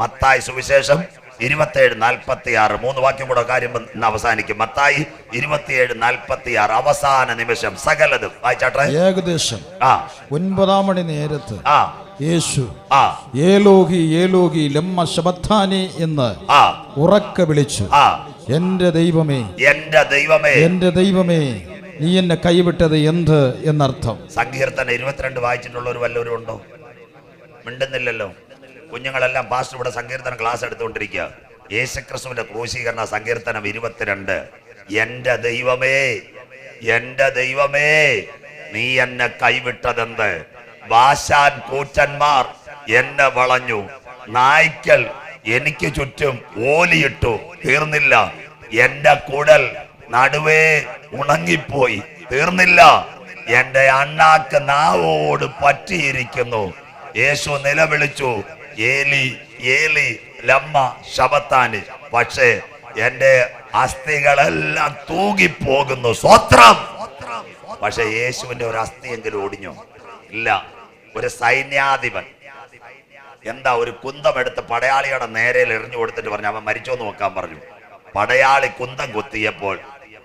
മത്തായി സുവിശേഷം ഇരുപത്തിയേഴ് നാൽപ്പത്തി ആറ് മൂന്ന് വാക്യം കൂടെ കാര്യം ഇന്ന് അവസാനിക്കും. മത്തായി ഇരുപത്തിയേഴ് നാൽപ്പത്തി ആറ് അവസാന നിമിഷം സകലതും. വായിച്ചാട്ടെ ഏകദേശം ആ. ഒൻപതാം മണി നേരത്ത് ആ. യേശു ആ. ഏലോഹി ഏലോഹി ലമ്മ ശബത്താനി എന്ന് ആ. ഉറക്കെ വിളിച്ചു. ആ. എന്റെ ദൈവമേ എന്റെ ദൈവമേ. എന്റെ ദൈവമേ നീ എന്നെ കൈവിട്ടത് എന്ത് എന്നർത്ഥം? സങ്കീർത്തന ഇരുപത്തിരണ്ട് വായിച്ചിട്ടുള്ളവർ വല്ലവരും ഉണ്ടോ? മിണ്ടുന്നില്ലല്ലോ. കുഞ്ഞുങ്ങളെല്ലാം പാസ്റ്റർ ഇവിടെ സങ്കീർത്തനം ക്ലാസ് എടുത്തുകൊണ്ടിരിക്കുക. യേശുക്രിസ്തുവിന്റെ ക്രൂശീകരണ സങ്കീർത്തനം ഇരുപത്തിരണ്ട്. എന്റെ ദൈവമേ എന്റെ ദൈവമേ നീ എന്നെ കൈവിട്ടതെന്ത്? ബാശാൻ കൂറ്റന്മാർ എന്നെ വളഞ്ഞു. നായ്ക്കൽ എനിക്ക് ചുറ്റും ഓലിയിട്ടു. തീർന്നില്ല. എന്റെ കുടൽ നടുവേ ഉണങ്ങിപ്പോയി. തീർന്നില്ല. എന്റെ അണ്ണാക്ക് നാവോട് പറ്റിയിരിക്കുന്നു. യേശു നിലവിളിച്ചു. ഏലി ഏലി ലമ്മ ശബത്താനി. പക്ഷേ എന്റെ അസ്ഥികളെല്ലാം തൂങ്ങിപ്പോകുന്നു സ്വത്രം! പക്ഷെ യേശുവിന്റെ ഒരു അസ്ഥിയെങ്കിലും ഒടിഞ്ഞു? ഇല്ല. ഒരു സൈന്യാധിപൻ. എന്താ ഒരു കുന്തം എടുത്ത് പടയാളിയുടെ നേരെ എറിഞ്ഞു കൊടുത്തിട്ട് പറഞ്ഞു അവൻ മരിച്ചോന്ന് നോക്കാൻ പറഞ്ഞു. പടയാളി കുന്തം കുത്തിയപ്പോൾ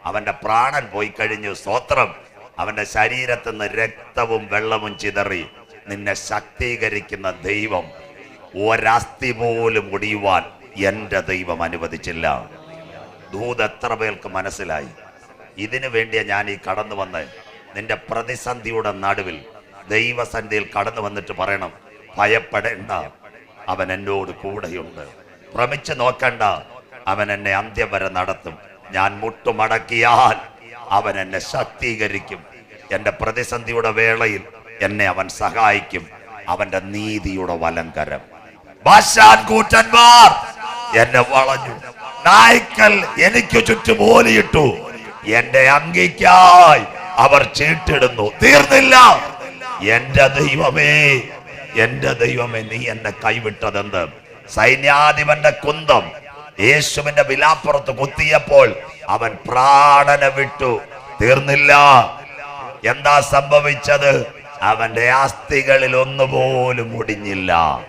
അവന്റെ പ്രാണൻ പോയി കഴിഞ്ഞു. സ്വത്രം! അവന്റെ ശരീരത്തിൽ രക്തവും വെള്ളവും ചിതറി നിന്നെ ശക്തീകരിക്കുന്ന ദൈവം ഒരസ്ഥി പോലും ഒടിയുവാൻ എന്റെ ദൈവം അനുവദിച്ചില്ല. ദൂത് എത്ര പേർക്ക് മനസ്സിലായി? ഇതിനു വേണ്ടിയാ ഞാൻ ഈ കടന്നു വന്ന് നിന്റെ പ്രതിസന്ധിയുടെ നടുവിൽ ദൈവസന്ധിയിൽ കടന്നു വന്നിട്ട് പറയണം ഭയപ്പെടേണ്ട അവൻ എന്നോട് കൂടെയുണ്ട്. ഭ്രമിച്ചു നോക്കണ്ട അവൻ എന്നെ അന്ത്യം വരെ നടത്തും. ഞാൻ മുട്ടുമടക്കിയാൽ അവൻ എന്നെ ശക്തീകരിക്കും. എന്റെ പ്രതിസന്ധിയുടെ വേളയിൽ എന്നെ അവൻ സഹായിക്കും. അവന്റെ നീതിയുടെ വലങ്കരം. ബാശാൻ കൂറ്റന്മാർ. എന്നെ വളഞ്ഞു. നായ്ക്കൽ എനിക്ക് ചുറ്റും ഓലിയിട്ടു. എന്റെ അങ്കിക്കായി അവർ ചീട്ടിടുന്നു. തീർന്നില്ല. എന്റെ ദൈവമേ എന്റെ ദൈവമേ നീ എന്നെ കൈവിട്ടതെന്ത്? സൈന്യാധിപന്റെ കുന്തം. യേശുവിന്റെ വിലാപ്പുറത്ത് കുത്തിയപ്പോൾ അവൻ പ്രാണനെ വിട്ടു. തീർന്നില്ല. എന്താ സംഭവിച്ചത്? അവന്റെ ആസ്തികളിൽ ഒന്നുപോലും ഒടിഞ്ഞില്ല.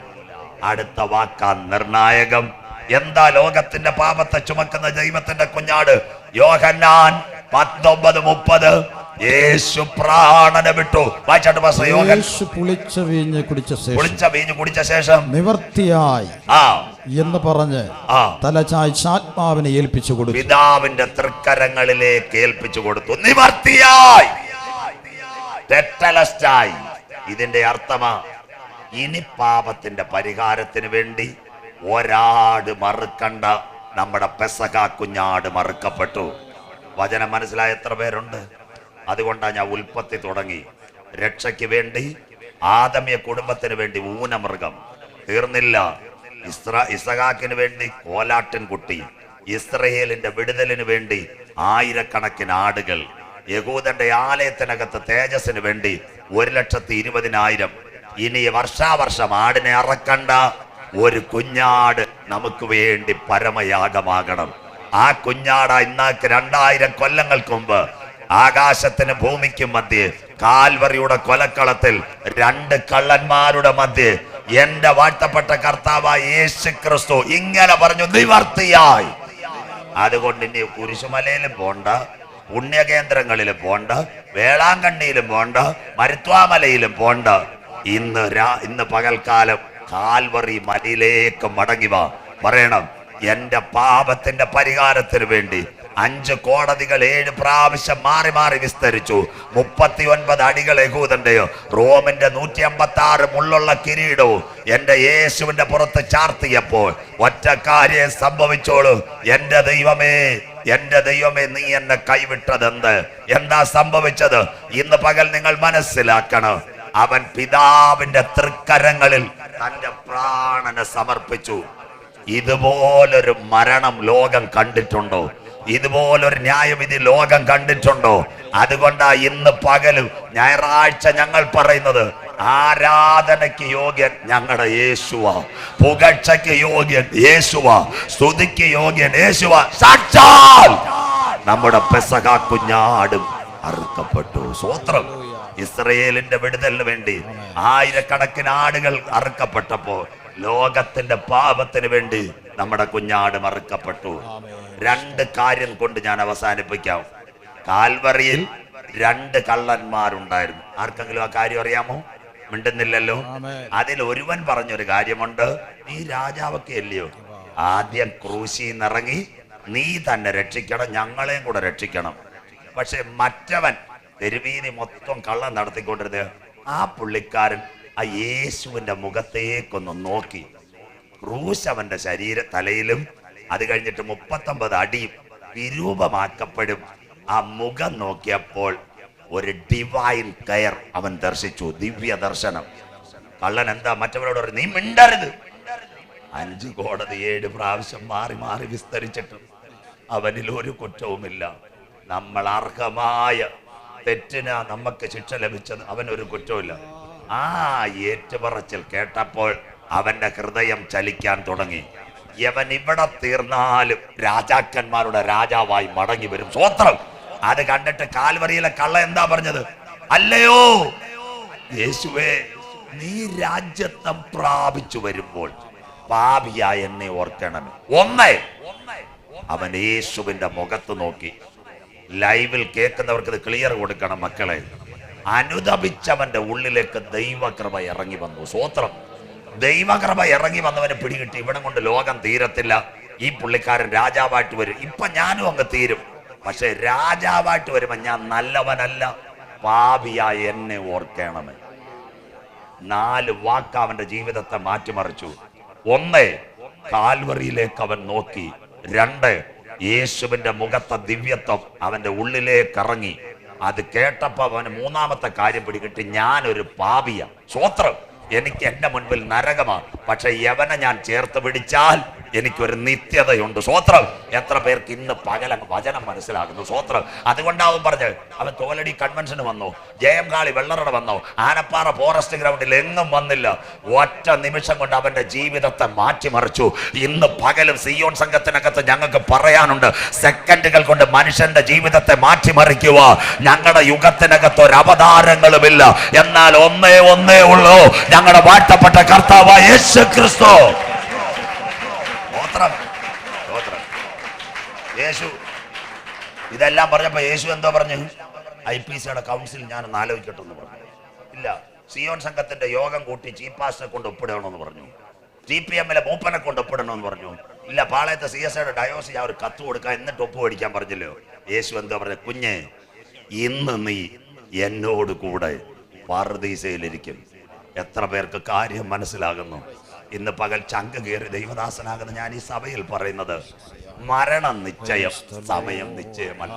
അടുത്ത വാക്കാ നിർണായകം. എന്താ ലോകത്തിന്റെ പാപത്തെ ചുമക്കുന്ന ദൈവത്തിന്റെ കുഞ്ഞാട്? യോഹന്നാൻ പത്തൊമ്പത് മുപ്പത്. യേശു പ്രാണനെ വിട്ടു. വായിച്ചാട്ട് പാസ്റ്റർ യോഹൻ യേശു പുളിച്ച വീഞ്ഞ് കുടിച്ച ശേഷം. കുളിച്ച വീഞ്ഞ് കുടിച്ച ശേഷം. നിവർത്തിയായി ആ. എന്ന് പറഞ്ഞ് ആ. തല ചായ്ച്ച് ആത്മാവിനെ ഏൽപ്പിച്ചു കൊടുത്തു. പിതാവിന്റെ തൃക്കരങ്ങളിലേക്ക് ഏൽപ്പിച്ചു കൊടുത്തു. നിവർത്തിയായി. തെറ്റലസ്റ്റായി. ഇതിന്റെ അർത്ഥമാ ഇനി പാപത്തിന്റെ പരിഹാരത്തിന് വേണ്ടി ഒരാട് മറുക്കണ്ട. നമ്മുടെ പെസക കുഞ്ഞാട് മറുക്കപ്പെട്ടു. വചനം മനസ്സിലായ എത്ര പേരുണ്ട്? അതുകൊണ്ടാണ് ഞാൻ ഉൽപ്പത്തി തുടങ്ങി. രക്ഷയ്ക്ക് വേണ്ടി ആദമ്യ കുടുംബത്തിന് വേണ്ടി ഊനമൃഗം. തീർന്നില്ല. ഇസ്ര ഇസഹാക്കിന് വേണ്ടി കോലാട്ടിൻ കുട്ടി. ഇസ്രയേലിന്റെ വിടുതലിന് വേണ്ടി ആയിരക്കണക്കിന് ആടുകൾ. യഹൂദന്റെ ആലയത്തിനകത്ത് തേജസ്സിന് വേണ്ടി ഒരു ലക്ഷത്തി ഇരുപതിനായിരം ഇനി വർഷാവർഷം ആടിനെ അറക്കണ്ട. ഒരു കുഞ്ഞാട് നമുക്ക് വേണ്ടി പരമയാഗമാകണം. ആ കുഞ്ഞാട ഇന്നാക്ക് രണ്ടായിരം കൊല്ലങ്ങൾക്ക് മുമ്പ് ആകാശത്തിന് ഭൂമിക്കും മധ്യേ കാൽവറിയുടെ കൊലക്കളത്തിൽ രണ്ട് കള്ളന്മാരുടെ മധ്യേ എന്റെ വാഴ്ത്തപ്പെട്ട കർത്താവായ യേശു ക്രിസ്തു ഇങ്ങനെ പറഞ്ഞു നിവർത്തിയായി. അതുകൊണ്ട് ഇനി കുരിശുമലയിലും പോണ്ട പുണ്യകേന്ദ്രങ്ങളിലും പോണ്ട വേളാങ്കണ്ണിയിലും പോണ്ട മരുത്വാമലയിലും പോണ്ട. ഇന്ന് രാ ഇന്ന് പകൽക്കാലം കാൽവറി മലയിലേക്ക് മടങ്ങി വാ. പറയണം എന്റെ പാപത്തിന്റെ പരിഹാരത്തിന് വേണ്ടി അഞ്ച് കോടതികൾ ഏഴ് പ്രാവശ്യം മാറി മാറി വിസ്തരിച്ചു. മുപ്പത്തി ഒൻപത് അടികൾ യഹൂദന്റെയോ റോമിന്റെ നൂറ്റി അമ്പത്തി ആറ് മുള്ളുള്ള കിരീടവും എന്റെ യേശുവിന്റെ പുറത്ത് ചാർത്തിയപ്പോൾ ഒറ്റ കാര്യം സംഭവിച്ചോളൂ. എന്റെ ദൈവമേ എന്റെ ദൈവമേ നീ എന്നെ കൈവിട്ടതെന്ത്? എന്താ സംഭവിച്ചത്? ഇന്ന് പകൽ നിങ്ങൾ മനസ്സിലാക്കണം. അവൻ പിതാവിന്റെ തൃക്കരങ്ങളിൽ തന്റെ പ്രാണനെ സമർപ്പിച്ചു. ഇതുപോലൊരു മരണം ലോകം കണ്ടിട്ടുണ്ടോ? ഇതുപോലൊരു ന്യായവിധി ലോകം കണ്ടിട്ടുണ്ടോ? അതുകൊണ്ടാ ഇന്ന് പകലും ഞായറാഴ്ച ഞങ്ങൾ പറയുന്നത് ആരാധനയ്ക്ക് യോഗ്യൻ ഞങ്ങളുടെ യേശുവ പുകഴ്ചയ്ക്ക് യോഗ്യൻ യേശുവ സ്തുതിക്ക് യോഗ്യൻ യേശുവ. സാക്ഷാൽ നമ്മുടെ പെസക കുഞ്ഞാടും അറുക്കപ്പെട്ടു. സ്വോത്രം ഇസ്രയേലിന്റെ വിടുതലിന് വേണ്ടി ആയിരക്കണക്കിന് ആടുകൾ അറുക്കപ്പെട്ടപ്പോ ലോകത്തിന്റെ പാപത്തിന് വേണ്ടി നമ്മുടെ കുഞ്ഞാട് മറുക്കപ്പെട്ടു. രണ്ട് കാര്യം കൊണ്ട് ഞാൻ അവസാനിപ്പിക്കാം. കാൽവറിയിൽ രണ്ട് കള്ളന്മാരുണ്ടായിരുന്നു. ആർക്കെങ്കിലും ആ കാര്യം അറിയാമോ? മിണ്ടുന്നില്ലല്ലോ? അതിൽ ഒരുവൻ പറഞ്ഞൊരു കാര്യമുണ്ട്. നീ രാജാവൊക്കെ അല്ലയോ? ആദ്യം ക്രൂശിൽ നിറങ്ങി നീ തന്നെ രക്ഷിക്കണം ഞങ്ങളെയും കൂടെ രക്ഷിക്കണം. പക്ഷെ മറ്റവൻ തെരുവീതി മൊത്തം കള്ളം നടത്തിക്കൊണ്ടിരുന്നത് ആ പുള്ളിക്കാരൻ ആ യേശുവിന്റെ മുഖത്തേക്കൊന്ന് നോക്കി. ക്രൂശ് അവന്റെ ശരീര തലയിലും അത് കഴിഞ്ഞിട്ട് മുപ്പത്തൊമ്പത് അടിയും വിരൂപമാക്കപ്പെടും. ആ മുഖം നോക്കിയപ്പോൾ ഒരു ഡിവൈൻ കയർ അവൻ ദർശിച്ചു. ദിവ്യ ദർശനം. കള്ളൻ എന്താ മറ്റവരോട് പറഞ്ഞു നീ മിണ്ടരുത്. അഞ്ച് കോടതി ഏഴ് പ്രാവശ്യം മാറി മാറി വിസ്തരിച്ചിട്ടും അവനിൽ ഒരു കുറ്റവുമില്ല. നമ്മൾ അർഹമായ തെറ്റിന് നമുക്ക് ശിക്ഷ ലഭിച്ചത്. അവനൊരു കുറ്റമില്ല ആ ഏറ്റുപറച്ചിൽ കേട്ടപ്പോൾ അവന്റെ ഹൃദയം ചലിക്കാൻ തുടങ്ങി. യവൻ ഇവിടെ തീർന്നാലും രാജാക്കന്മാരുടെ രാജാവായി മടങ്ങി വരും. സ്വത്രം. അത് കണ്ടിട്ട് കാൽവറിയിലെ കള്ള എന്താ പറഞ്ഞത്? അല്ലയോ? യേശുവേ നീ രാജ്യത്വം പ്രാപിച്ചു വരുമ്പോൾ പാപിയായ എന്നെ ഓർക്കണമേ. ഒന്നേ അവൻ യേശുവിന്റെ മുഖത്ത് നോക്കി. ലൈവിൽ കേൾക്കുന്നവർക്ക് ഇത് ക്ലിയർ കൊടുക്കണം മക്കളെ. അനുദപിച്ചവന്റെ ഉള്ളിലേക്ക് ദൈവകൃപ ഇറങ്ങി വന്നു. സ്വോത്രം ദൈവകൃപ ഇറങ്ങി വന്നവനെ പിടികിട്ടി. ഇവിടെ കൊണ്ട് ലോകം തീരത്തില്ല. ഈ പുള്ളിക്കാരൻ രാജാവായിട്ട് വരും. ഇപ്പൊ ഞാനും അങ്ങ് തീരും. പക്ഷെ രാജാവായിട്ട് വരുമ്പോ ഞാൻ നല്ലവനല്ല. പാപിയായ എന്നെ ഓർക്കണമേ. നാല് വാക്ക് അവന്റെ ജീവിതത്തെ മാറ്റിമറിച്ചു. ഒന്ന് കാൽവറിയിലേക്ക് അവൻ നോക്കി. രണ്ട് യേശുവിന്റെ മുഖത്തെ ദിവ്യത്വം അവന്റെ ഉള്ളിലേക്ക് ഇറങ്ങി. അത് കേട്ടപ്പോ അവന് മൂന്നാമത്തെ കാര്യം പിടികിട്ടി. ഒരു പാപിയ. സ്വോത്രം. എനിക്ക് എന്റെ മുൻപിൽ നരകമാണ്. പക്ഷെ യവനെ ഞാൻ ചേർത്ത് പിടിച്ചാൽ എനിക്കൊരു നിത്യതയുണ്ട്. സ്വോത്രം എത്ര പേർക്ക് ഇന്ന് പകല വചനം മനസ്സിലാകുന്നു. സ്വോത്രം അതുകൊണ്ടാവും പറഞ്ഞത് അവൻ തോലടി കൺവെൻഷന് വന്നു. ജയം കാളി വെള്ളറട വന്നു. ആനപ്പാറ ഫോറസ്റ്റ് ഗ്രൗണ്ടിൽ എങ്ങും വന്നില്ല. ഒറ്റ നിമിഷം കൊണ്ട് അവന്റെ ജീവിതത്തെ മാറ്റിമറിച്ചു. ഇന്ന് പകലും സിയോൺ സംഘത്തിനകത്ത് ഞങ്ങൾക്ക് പറയാനുണ്ട് സെക്കൻഡുകൾ കൊണ്ട് മനുഷ്യന്റെ ജീവിതത്തെ മാറ്റിമറിക്കുക. ഞങ്ങളുടെ യുഗത്തിനകത്ത് ഒരു അവതാരങ്ങളുമില്ല. എന്നാൽ ഒന്നേ ഒന്നേ ഉള്ളൂ. ഞങ്ങളുടെ വാഴ്ത്തപ്പെട്ട കർത്താവ് യേശു ക്രിസ്തു സ്തോത്രം. സ്തോത്രം. യേശു. ഇതെല്ലാം പറഞ്ഞപ്പോ യേശു എന്തോ പറഞ്ഞു? ഐ പി സിയുടെ കൗൺസിൽ ഞാൻ ഒന്ന് ആലോചിക്കട്ടെ എന്ന് പറഞ്ഞു. ഇല്ല സിയോൺ സംഘത്തിന്റെ യോഗം കൂട്ടി ചീഫ് മാസ്റ്ററെ കൊണ്ട് ഒപ്പിടണമെന്ന് പറഞ്ഞു. സി പി എമ്മിലെ മൂപ്പനെ കൊണ്ട് ഒപ്പിടണമെന്ന് പറഞ്ഞു. ഇല്ല പാളയത്തെ സി എസ് ഐയുടെ ഡയോസ് ഞാൻ ഒരു കത്ത് കൊടുക്കാൻ എന്നിട്ട് ഒപ്പ് മേടിക്കാൻ പറഞ്ഞല്ലോ യേശു എന്തോ പറഞ്ഞു കുഞ്ഞെ ഇന്ന് നീ എന്നോട് കൂടെ പാർദീസയിലിരിക്കും. എത്ര പേർക്ക് കാര്യം മനസ്സിലാകുന്നു? ഇന്ന് പകൽ ചങ്ക് കയറി ദൈവദാസനാകുന്ന ഞാൻ ഈ സഭയിൽ പറയുന്നത് മരണം നിശ്ചയം സമയം നിശ്ചയമല്ല.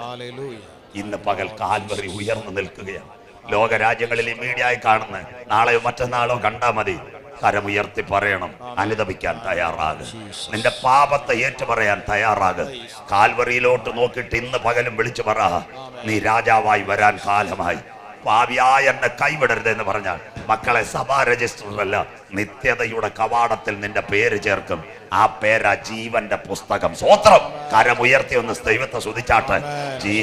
ഇന്ന് പകൽ കാൽവറി ഉയർന്നു നിൽക്കുകയാണ്. ലോകരാജ്യങ്ങളിൽ ഈ മീഡിയയായി കാണുന്ന നാളെയോ മറ്റന്നാളോ കണ്ടാ മതി. കരമുയർത്തി പറയണം അനുദപിക്കാൻ തയ്യാറാകും. നിന്റെ പാപത്തെ ഏറ്റുപറയാൻ തയ്യാറാകും. കാൽവറിയിലോട്ട് നോക്കിയിട്ട് ഇന്ന് പകലും വിളിച്ചു പറ. നീ രാജാവായി വരാൻ കാലമായി. പാവിയായ എന്നെ കൈവിടരുത് എന്ന് പറഞ്ഞാൽ മക്കളെ സഭാ രജിസ്റ്ററിലല്ല നിത്യതയുടെ കവാടത്തിൽ നിന്റെ പേര് ചേർക്കും. ആ പേരാ ജീവന്റെ പുസ്തകം. സ്വോത്രം കരമുയർത്തി ഒന്ന് ദൈവത്തെ ഈ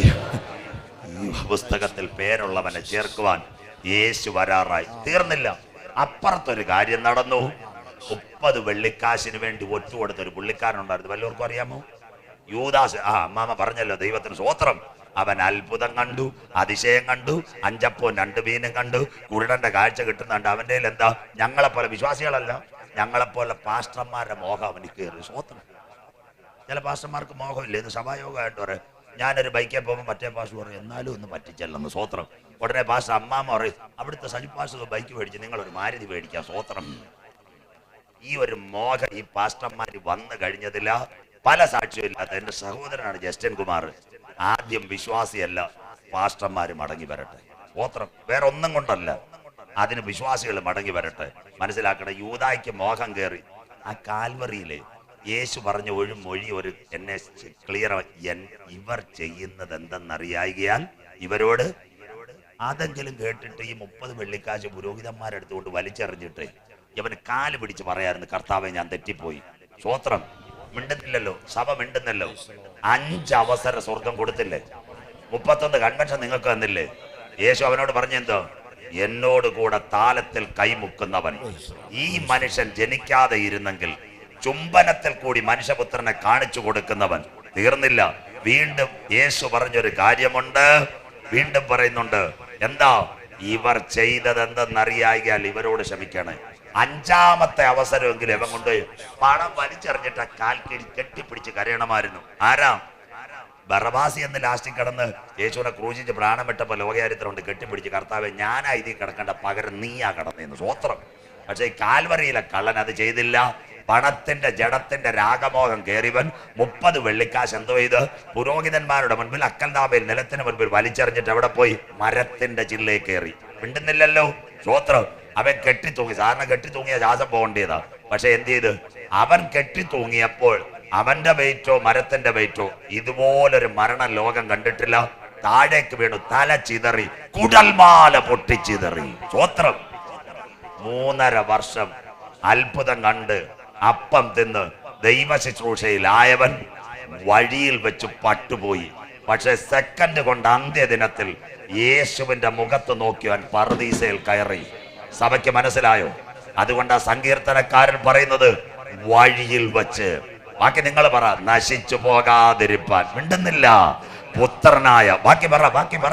പുസ്തകത്തിൽ പേരുള്ളവനെ ചേർക്കുവാൻ യേശു വരാറായി. തീർന്നില്ല. അപ്പുറത്തൊരു കാര്യം നടന്നു. മുപ്പത് വെള്ളിക്കാശിന് വേണ്ടി ഒറ്റുകൊടുത്ത ഒരു പുള്ളിക്കാരനുണ്ടായിരുന്നു. വല്ലവർക്കും അറിയാമോ? യൂദാസ്. ആ അമ്മാമ പറഞ്ഞല്ലോ ദൈവത്തിന് സ്വോത്രം അവൻ അത്ഭുതം കണ്ടു അതിശയം കണ്ടു അഞ്ചപ്പവും രണ്ട് മീനും കണ്ടു. കുരുടന്റെ കാഴ്ച കിട്ടുന്നുണ്ട് അവന്റെ എന്താ? ഞങ്ങളെപ്പോലെ വിശ്വാസികളല്ല. ഞങ്ങളെപ്പോലെ പാസ്റ്റർമാരുടെ മോഹം അവന് കയറി. സ്വത്തം ചില പാസ്റ്റർമാർക്ക് മോഹമില്ല. ഇത് സഭായോഗമായിട്ട് പറയും. ഞാനൊരു ബൈക്കിൽ പോകുമ്പോൾ മറ്റേ പാസ് പറയും എന്നാലും ഒന്ന് പറ്റിച്ചല്ലെന്ന്. സ്വോത്രം ഉടനെ പാസ് അമ്മാമ്മ പറയും അവിടുത്തെ സജി പാസ് ബൈക്ക് മേടിച്ച് നിങ്ങളൊരു മാരുതി മേടിക്കാം. സ്വോത്രം ഈ ഒരു മോഹം ഈ പാസ്റ്റർമാർ വന്നു കഴിഞ്ഞതില്ല പല സാക്ഷ്യവും ഇല്ലാത്ത എന്റെ സഹോദരനാണ് ജസ്റ്റിൻ കുമാർ. ആദ്യം വിശ്വാസിയല്ല പാസ്റ്റർമാർ മടങ്ങി വരട്ടെ. ഗോത്രം വേറെ ഒന്നും കൊണ്ടല്ല. അതിന് വിശ്വാസികൾ മടങ്ങി വരട്ടെ. മനസ്സിലാക്കണ യൂതായ്ക്ക് മോഹം കയറി. ആ കാൽവറിയിൽ യേശു പറഞ്ഞ ഒരു മൊഴി ഒരു എന്നെ ക്ലിയർ ഇവർ ചെയ്യുന്നത് എന്തെന്നറിയായികയാൽ ഇവരോട് അതെങ്കിലും കേട്ടിട്ട് ഈ മുപ്പത് വെള്ളിക്കാശ് പുരോഹിതന്മാരെടുത്തുകൊണ്ട് വലിച്ചെറിഞ്ഞിട്ട് ഇവന് കാൽ പിടിച്ച് പറയായിരുന്നു കർത്താവെ ഞാൻ തെറ്റിപ്പോയി. സ്വോത്രം മിണ്ടുന്നില്ലല്ലോ. സഭ മിണ്ടുന്നല്ലോ അഞ്ച് അവസര സ്വർഗം കൊടുത്തില്ലേ? മുപ്പത്തൊന്ന് കൺവെൻഷൻ നിങ്ങൾക്ക് തന്നില്ലേ? യേശു അവനോട് പറഞ്ഞെന്തോ? എന്നോട് കൂടെ താലത്തിൽ കൈമുക്കുന്നവൻ. ഈ മനുഷ്യൻ ജനിക്കാതെ ഇരുന്നെങ്കിൽ ചുംബനത്തിൽ കൂടി മനുഷ്യപുത്രനെ കാണിച്ചു കൊടുക്കുന്നവൻ തീർന്നില്ല. വീണ്ടും യേശു പറഞ്ഞൊരു കാര്യമുണ്ട്. വീണ്ടും പറയുന്നുണ്ട്. എന്താ? ഇവർ ചെയ്തത് എന്തെന്നറിയായാൽ ഇവരോട് ക്ഷമിക്കണേ. അഞ്ചാമത്തെ അവസരമെങ്കിലും ഇവൻ കൊണ്ട് പണം വലിച്ചെറിഞ്ഞിട്ട് ആ കാൽ കീഴ് കെട്ടിപ്പിടിച്ച് കരയണമായിരുന്നു. ആരാ? ബറവാസി എന്ന് ലാസ്റ്റിൽ കിടന്ന് യേശുവിനെ ക്രൂശിച്ച് പ്രാണം വിട്ടപ്പോ ലോകചരിത്രമുണ്ട്. കെട്ടിപ്പിടിച്ച് കർത്താവെ ഞാനാ ഇതിൽ കിടക്കേണ്ട പകരം നീയാ കിടന്നേന്ന്. സ്വോത്രം. പക്ഷേ കാൽവറിയിലെ കള്ളൻ അത് ചെയ്തില്ല. പണത്തിന്റെ ജഡത്തിന്റെ രാഗമോഹം കയറിവൻ മുപ്പത് വെള്ളിക്കാശ് എന്തോ ചെയ്ത് പുരോഹിതന്മാരുടെ മുൻപിൽ അക്കൽനാമയിൽ നിലത്തിന് മുൻപിൽ വലിച്ചെറിഞ്ഞിട്ട് എവിടെ പോയി മരത്തിന്റെ ചില്ലയിൽ കയറി. മിണ്ടുന്നില്ലല്ലോ? സ്വോത്രം. അവൻ കെട്ടി തൂങ്ങി സാധാരണ കെട്ടി തൂങ്ങിയ ശ്വാസം പോകേണ്ടതാ പക്ഷെ എന്ത് ചെയ്ത്? അവൻ കെട്ടി തൂങ്ങിയപ്പോൾ അവന്റെ വെയിറ്റോ മരത്തിന്റെ വെയിറ്റോ ഇതുപോലൊരു മരണ ലോകം കണ്ടിട്ടില്ല. താഴേക്ക് വീണു തല ചിതറി കുടൽമാല പൊട്ടി ചിതറി സ്വോത്രം. മൂന്നര വർഷം അത്ഭുതം കണ്ട് അപ്പം തിന്ന് ദൈവ ശുശ്രൂഷയിലായവൻ വഴിയിൽ വെച്ച് പട്ടുപോയി. പക്ഷെ സെക്കൻഡ് കൊണ്ട് അന്ത്യദിനത്തിൽ യേശുവിന്റെ മുഖത്ത് നോക്കിയവൻ പർദീസയിൽ കയറി. സഭയ്ക്ക് മനസ്സിലായോ? അതുകൊണ്ട് ആ സങ്കീർത്തനക്കാരൻ പറയുന്നത് വഴിയിൽ വച്ച്. ബാക്കി നിങ്ങൾ പറ നശിച്ചു പോകാതിരിപ്പാൻ. മിണ്ടുന്നില്ല. പുത്രനായ ബാക്കി പറ ബാക്കി പറ.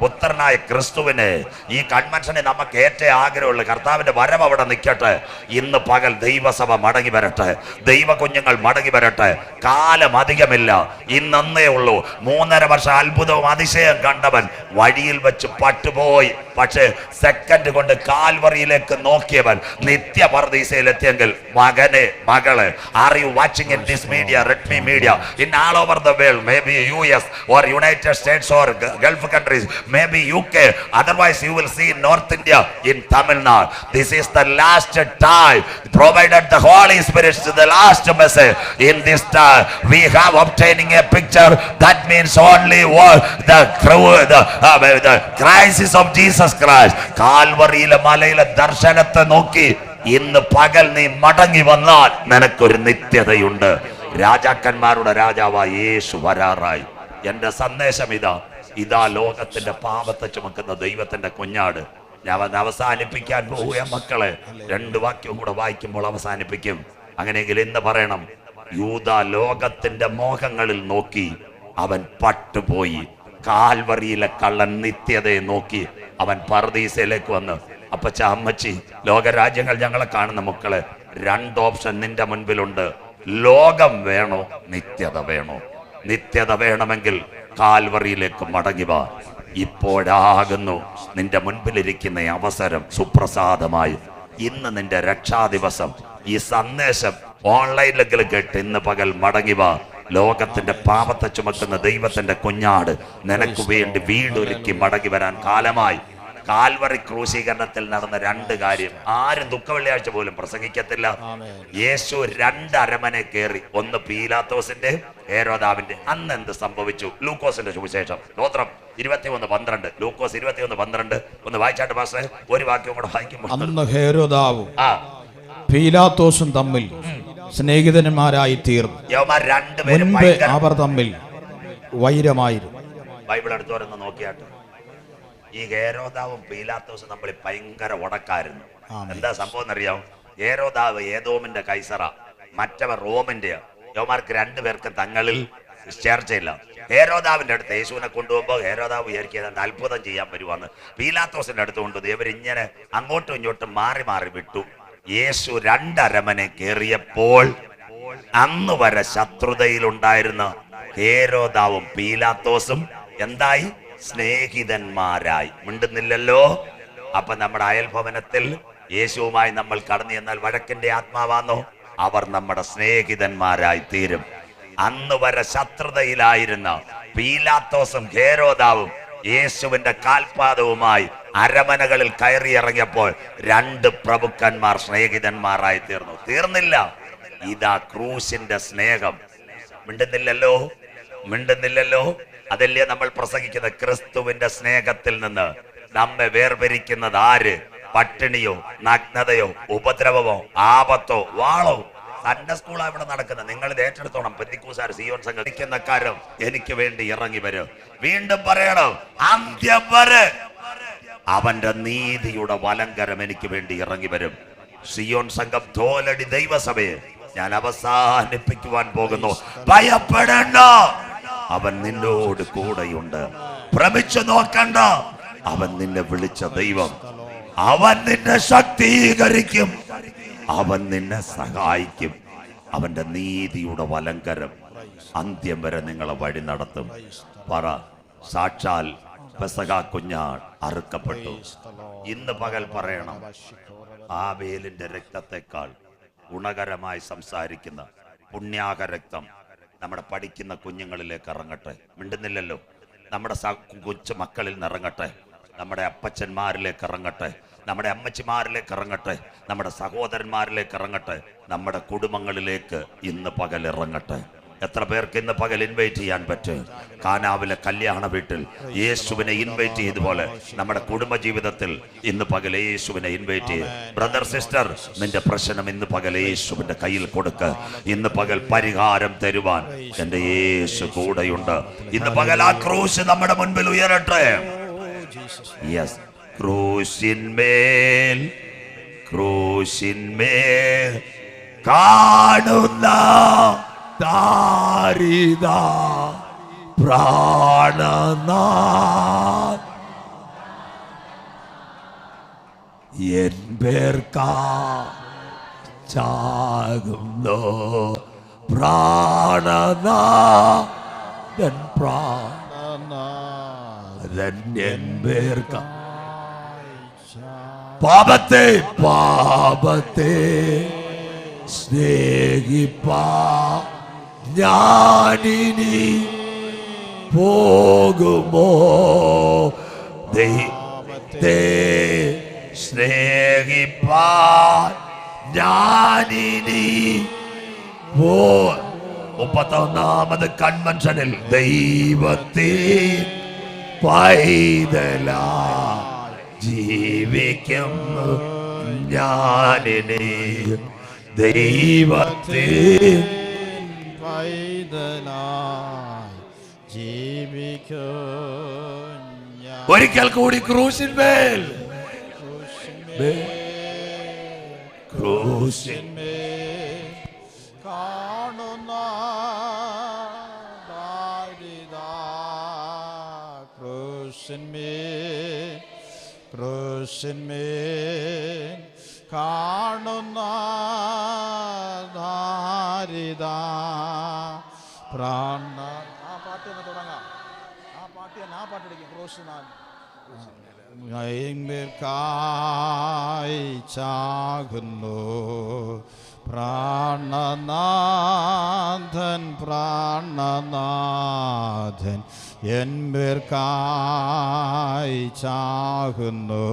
പുത്രനായ ക്രിസ്തുവിന് ഈ കൺവെൻഷനെ നമുക്ക് ഏറ്റവും ആഗ്രഹമുള്ള. കർത്താവിന്റെ വരം അവിടെ നിൽക്കട്ടെ. ഇന്ന് പകൽ ദൈവസഭ മടങ്ങി വരട്ടെ. ദൈവ കുഞ്ഞുങ്ങൾ മടങ്ങി വരട്ടെ. കാലം അധികമില്ല. ഇന്നേ ഉള്ളൂ. മൂന്നര വർഷം അത്ഭുതവും അതിശയം കണ്ടവൻ വഴിയിൽ വെച്ച് പട്ടുപോയി. പക്ഷേ സെക്കൻഡ് കൊണ്ട് കാൽവറിയിലേക്ക് നോക്കിയവൻ നിത്യ പർദീസയിലെത്തിയെങ്കിൽ മകനെ മകളെ are you watching in this media Redmi media in all over the world may be U S or United States or Gulf countries may be U K otherwise you will see North India in Tamil Nadu this is the last time last message in this time we have obtaining a picture that means only what the, cru- the, uh, the crisis of Jesus Christ കാൽവറിയിലെ മലയിലെ ദർശനത്തെ നോക്കി ഇന്ന് പകൽ നീ മടങ്ങി വന്നാൽ നിനക്കൊരു നിത്യതയുണ്ട് രാജാക്കന്മാരുടെ രാജാവായ യേശു വരാറായി എന്റെ സന്ദേശം ഇതാ ഇതാ ലോകത്തിന്റെ പാപത്തെ ചുമക്കുന്ന ദൈവത്തിന്റെ കുഞ്ഞാട്. ഞാൻ അവസാനിപ്പിക്കാൻ പോവുക മക്കളെ. രണ്ട് വാക്യവും കൂടെ വായിക്കുമ്പോൾ അവസാനിപ്പിക്കും. അങ്ങനെയെങ്കിൽ ഇന്ന് പറയണം യൂത ലോകത്തിന്റെ മോഹങ്ങളിൽ നോക്കി അവൻ പട്ടുപോയി. കാൽവറിയിലെ കള്ളൻ നിത്യതയെ നോക്കി അവൻ പർദീസയിലേക്ക് വന്ന് അപ്പച്ച അമ്മച്ചി ലോകരാജ്യങ്ങൾ ഞങ്ങളെ കാണുന്ന മക്കളെ രണ്ട് ഓപ്ഷൻ നിന്റെ മുൻപിലുണ്ട്. ലോകം വേണോ? നിത്യത വേണോ? നിത്യത വേണമെങ്കിൽ കാൽവറിയിലേക്ക് മടങ്ങി വാ. ഇപ്പോഴാകുന്നു നിന്റെ മുൻപിലിരിക്കുന്ന അവസരം സുപ്രസാദമായി. ഇന്ന് നിന്റെ രക്ഷാദിവസം. ഈ സന്ദേശം ഓൺലൈനിലെങ്കിലും കേട്ട് ഇന്ന് പകൽ മടങ്ങി വാ. ലോകത്തിന്റെ പാപത്തെ ചുമക്കുന്ന ദൈവത്തിന്റെ കുഞ്ഞാട് നിനക്ക് വേണ്ടി വീടൊരുക്കി മടങ്ങി വരാൻ കാലമായി. കാൽവറി ക്രൂശീകരണത്തിൽ നടന്ന രണ്ട് കാര്യം ആരും ദുഃഖ വെള്ളിയാഴ്ച പോലും പ്രസംഗിക്കത്തില്ല. യേശു രണ്ട് അരമനെ കയറി. ഒന്ന് പീലാത്തോസിന്റെ ഹേരോദാവിന്റെ അന്ന് എന്ത് സംഭവിച്ചു? ലൂക്കോസിന്റെ സുവിശേഷം. സ്തോത്രം ഇരുപത്തിയൊന്ന് പന്ത്രണ്ട്. ലൂക്കോസ് ഇരുപത്തിയൊന്ന് പന്ത്രണ്ട്. ഒന്ന് വായിച്ചാട്ട് പാസ്റ്റേ ഒരു വാക്യം കൂടെ വായിക്കുമ്പോൾ. അന്ന് ഹേരോദാവും ആ. പീലാത്തോസും തമ്മിൽ സ്നേഹിതന്മാരായി തീർന്നു. രണ്ടുപേരും മുൻപ് ഭയങ്കര അവർ തമ്മിൽ വൈരമായിരുന്നു. ബൈബിൾ എടുത്തോരെന്ന് നോക്കിയാട്ട്. ഈ ഹേരോദാവും പീലാത്തോസും തമ്മിൽ ഭയങ്കര ഉടക്കായിരുന്നു ആമേൻ. എന്താ സംഭവം എന്നറിയാം ഹേരോദാവ് ഏതോമിന്റെ കൈസറ. മറ്റവർ റോമിന്റെ യവന്മാർക്ക് രണ്ടുപേർക്ക് തങ്ങളിൽ ചേർച്ചയില്ല. ഹേരോദാവിന്റെ അടുത്ത് യേശുവിനെ കൊണ്ടുപോകുമ്പോൾ ഹേരോദാവ് വിചാരിക്കുന്നത് അത്ഭുതം ചെയ്യാൻ വരുവാന്ന്. പീലാത്തോസിന്റെ അടുത്ത് കൊണ്ടുവന്നു ഇങ്ങനെ അങ്ങോട്ടും ഇങ്ങോട്ടും മാറി മാറി വിട്ടു. യേശു രണ്ടരമനെ കയറിയപ്പോൾ അന്ന് വരെ ശത്രുതയിലുണ്ടായിരുന്ന ഹേരോദാവും പീലാത്തോസും എന്തായി? സ്നേഹിതന്മാരായി. മിണ്ടുന്നില്ലല്ലോ? അപ്പൊ നമ്മുടെ അയൽഭവനത്തിൽ യേശുവുമായി നമ്മൾ കടന്നു എന്നാൽ വഴക്കിന്റെ ആത്മാവാന്നോ? അവർ നമ്മുടെ സ്നേഹിതന്മാരായി തീരും അന്ന് വരെ ശത്രുതയിലായിരുന്ന പീലാത്തോസും ഖേരോദാവും യേശുവിന്റെ കാൽപാദവുമായി അരമനകളിൽ കയറിയിറങ്ങിയപ്പോൾ രണ്ട് പ്രഭുക്കന്മാർ സ്നേഹിതന്മാരായി തീർന്നു തീർന്നില്ല. ഇതാ ക്രൂശിന്റെ സ്നേഹം. മിണ്ടുന്നില്ലല്ലോ? മിണ്ടുന്നില്ലല്ലോ? അതല്ലേ നമ്മൾ പ്രസംഗിക്കുന്ന ക്രിസ്തുവിന്റെ സ്നേഹത്തിൽ നിന്ന് നമ്മെ വേർപിരിക്കുന്നത് ആര്? പട്ടിണിയോ നഗ്നതയോ ഉപദ്രവമോ ആപത്തോ വാളോ. സൺഡേ സ്കൂളാണ് ഇവിടെ നടക്കുന്നത്. നിങ്ങൾ ഇത് ഏറ്റെടുത്തോണം. പെന്തിക്കൂസാർ സംഘടിക്കുന്ന കാര്യം എനിക്ക് വേണ്ടി ഇറങ്ങി വരും. വീണ്ടും പറയണം. അന്ത്യം വരെ. അവന്റെ നീതിയുടെ വലങ്കരം എനിക്ക് വേണ്ടി ഇറങ്ങി വരും. സിയോൺ സംഘം തോലടി ദൈവസഭയെ ഞാൻ അവസാനിപ്പിക്കുവാൻ പോകുന്നു. ഭയപ്പെടണ്ട. അവൻ നിന്നോട് കൂടെയുണ്ട്. ഭ്രമിച്ചു നോക്കണ്ട. അവൻ നിന്നെ വിളിച്ച ദൈവം അവൻ നിന്നെ ശക്തീകരിക്കും. അവൻ നിന്നെ സഹായിക്കും. അവന്റെ നീതിയുടെ വലങ്കരം അന്ത്യം വരെ നിങ്ങളെ വഴി നടത്തും. പറ സാക്ഷാൽ പെസക കുഞ്ഞാൾ അറുക്കപ്പെട്ടു. ഇന്ന് പകൽ പറയണം ആബേലിന്റെ രക്തത്തെക്കാൾ ഗുണകരമായി സംസാരിക്കുന്ന പുണ്യാക രക്തം നമ്മുടെ പഠിക്കുന്ന കുഞ്ഞുങ്ങളിലേക്ക് ഇറങ്ങട്ടെ. മിണ്ടുന്നില്ലല്ലോ. നമ്മുടെ കൊച്ചു മക്കളിൽ നിന്ന് ഇറങ്ങട്ടെ. നമ്മുടെ അപ്പച്ചന്മാരിലേക്ക് ഇറങ്ങട്ടെ. നമ്മുടെ അമ്മച്ചിമാരിലേക്ക് ഇറങ്ങട്ടെ നമ്മുടെ സഹോദരന്മാരിലേക്ക് ഇറങ്ങട്ടെ നമ്മുടെ കുടുംബങ്ങളിലേക്ക് ഇന്ന് പകൽ ഇറങ്ങട്ടെ. എത്ര പേർക്ക് ഇന്ന് പകൽ ഇൻവൈറ്റ് ചെയ്യാൻ പറ്റും? കാനാവിലെ കല്യാണ വീട്ടിൽ യേശുവിനെ ഇൻവൈറ്റ് ചെയ്തപോലെ നമ്മുടെ കുടുംബ ജീവിതത്തിൽ ഇന്ന് പകൽ യേശുവിനെ ഇൻവൈറ്റ് ചെയ്യും. ബ്രദർ സിസ്റ്റർ നിന്റെ പ്രശ്നം ഇന്ന് പകൽ യേശുവിന്റെ കയ്യിൽ കൊടുക്ക. ഇന്ന് പകൽ പരിഹാരം തരുവാൻ എന്റെ യേശു കൂടെയുണ്ട്. ഇന്ന് പകൽ ആ ക്രൂശ് നമ്മുടെ മുൻപിൽ ഉയരട്ടെ. യെസ് ക്രൂശിന്മേൽ ക്രൂശിന്മേൽ കാണുന്ന താരിത പ്രാണനാ എൻ പേർക്കാ ചാകുന്നു പ്രാണനാഥൻ പ്രാണന എൻ പേർക്കാ പാപത്തെ പാപത്തെ സ്നേഹിപ്പാ. പോകുമോ? ദൈവത്തെ സ്നേഹിപ്പാൻ ഞാനിനി പോ മുപ്പത്തൊന്നാമത് കൺവെൻഷനിൽ ദൈവത്തെ പൈതലാ. ജീവിക്കും. ഞാനിനി ദൈവത്തെ പൈതലായി ജീവിക്കും ഒരിക്കൽ കൂടി ക്രൂശിന്മേൽ ക്രൂശിൻ ക്രൂശന്മേൽ കാണുന്ന ദാരിതാ പ്രാണ. ആ പാട്ട് തന്നെ തുടങ്ങാം. ആ പാട്ട് തന്നെ ആ പാട്ട് ക്രോസ് നാല് കായി ചാകുന്നു. പ്രാണനാഥൻ പ്രാണനാഥൻ കായി ചാകുന്നു.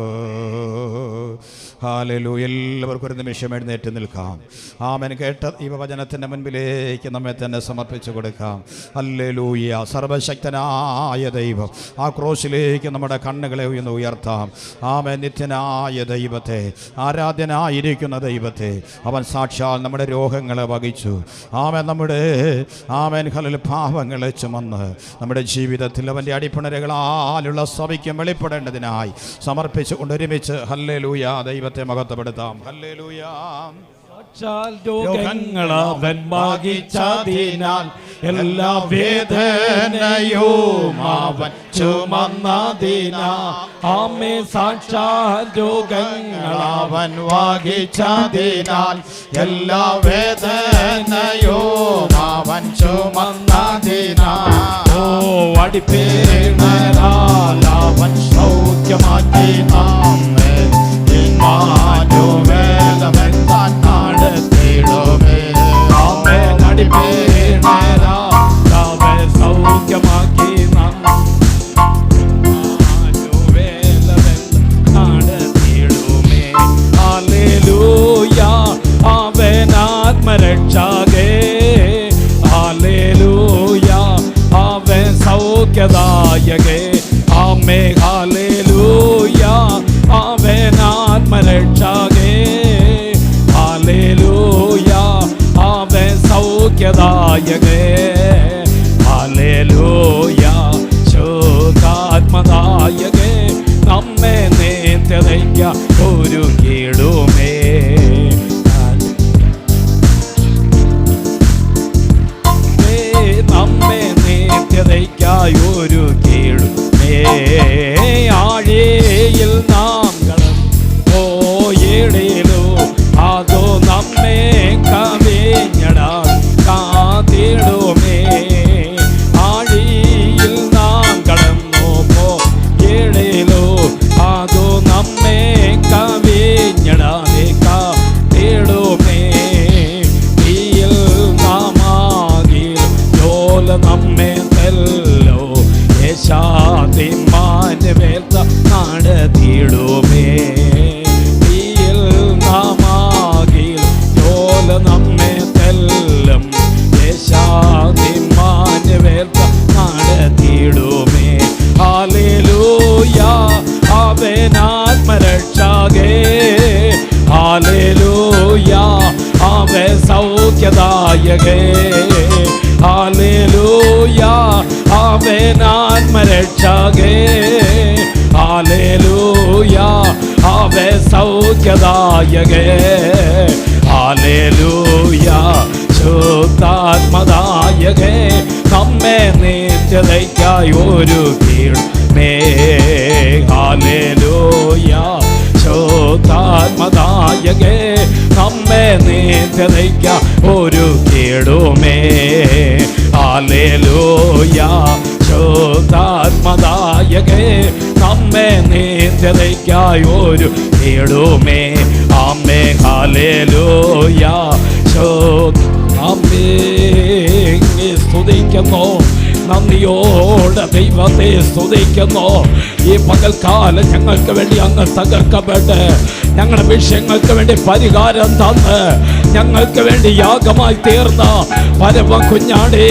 ഹാലലു എല്ലാവർക്കും ഒരു നിമിഷം എഴുന്നേറ്റ് നിൽക്കാം. ആമൻ. കേട്ട ഈ വചനത്തിന്റെ മുൻപിലേക്ക് നമ്മെ തന്നെ സമർപ്പിച്ചു കൊടുക്കാം. അല്ലേലൂയ സർവശക്തനായ ദൈവം ആ ക്രോസിലേക്ക് നമ്മുടെ കണ്ണുകളെ ഉയർന്ന് ഉയർത്താം. ആമൻ. നിത്യനായ ദൈവത്തെ ആരാധ്യനായിരിക്കുന്ന ദൈവത്തെ അവൻ സാക്ഷാൽ നമ്മുടെ രോഗങ്ങളെ വഹിച്ചു. ആമൻ. നമ്മുടെ ആമൻ. ഹലിൽ പാവങ്ങളെ ചുമന്ന് നമ്മുടെ ജീവിതത്തിൽ അവന്റെ അടിപ്പിണരുകളാലുള്ള സഭയ്ക്കും വെളിപ്പെടേണ്ടതിനായി സമർപ്പിച്ചുകൊണ്ട് ഒരുമിച്ച് ഹല്ലേലൂയ ദൈവത്തെ മഹത്വപ്പെടുത്താം. ഹല്ലേലൂയ. ഭാഗിച്ചതിനാൽ എല്ലാ വേദനയും അവൻ ചുമന്നതിനാൽ. ആമേ സാക്ഷാൽ അവൻ വാഹിച്ചതിനാൽ എല്ലാ വേദനയും അവൻ ചുമന്നതിനാൽ. ഓ അടിപ്പേണരാൽ അവൻ സൗഖ്യമാക്കി നമ്മെ ഇമ്മാനുവേലവൻ താൻ തീടുമേ ആമേ അടിപ്പേണരാൽ സൗഖ്യദായകേ ഹാലേലൂയ ശുദ്ധാത്മദായകേ നമ്മെ നിത്യതയ്ക്കായി ഒരു കീഴ്മേ ഹാലേലൂയ ശോതാത്മദായകേ നമ്മെ നിത്യതയ്ക്ക ഒരു കേടുമേ ആലേലൂയ ശോതാത്മദായകേ നമ്മെ നേടുമേ. അമ്മേ ഹാലേലൂയ അമ്മേ സ്തുതിക്കുന്നു. നന്ദിയോടെ ദൈവത്തെ സ്തുതിക്കുന്നു. ഈ പകൽക്കാലം ഞങ്ങൾക്ക് വേണ്ടി അങ്ങ് തകർക്കപ്പെട്ട് ഞങ്ങളുടെ വിഷയങ്ങൾക്ക് വേണ്ടി പരിഹാരം തന്ന് ഞങ്ങൾക്ക് വേണ്ടി യാഗമായി തീർന്ന പരമ കുഞ്ഞാടേ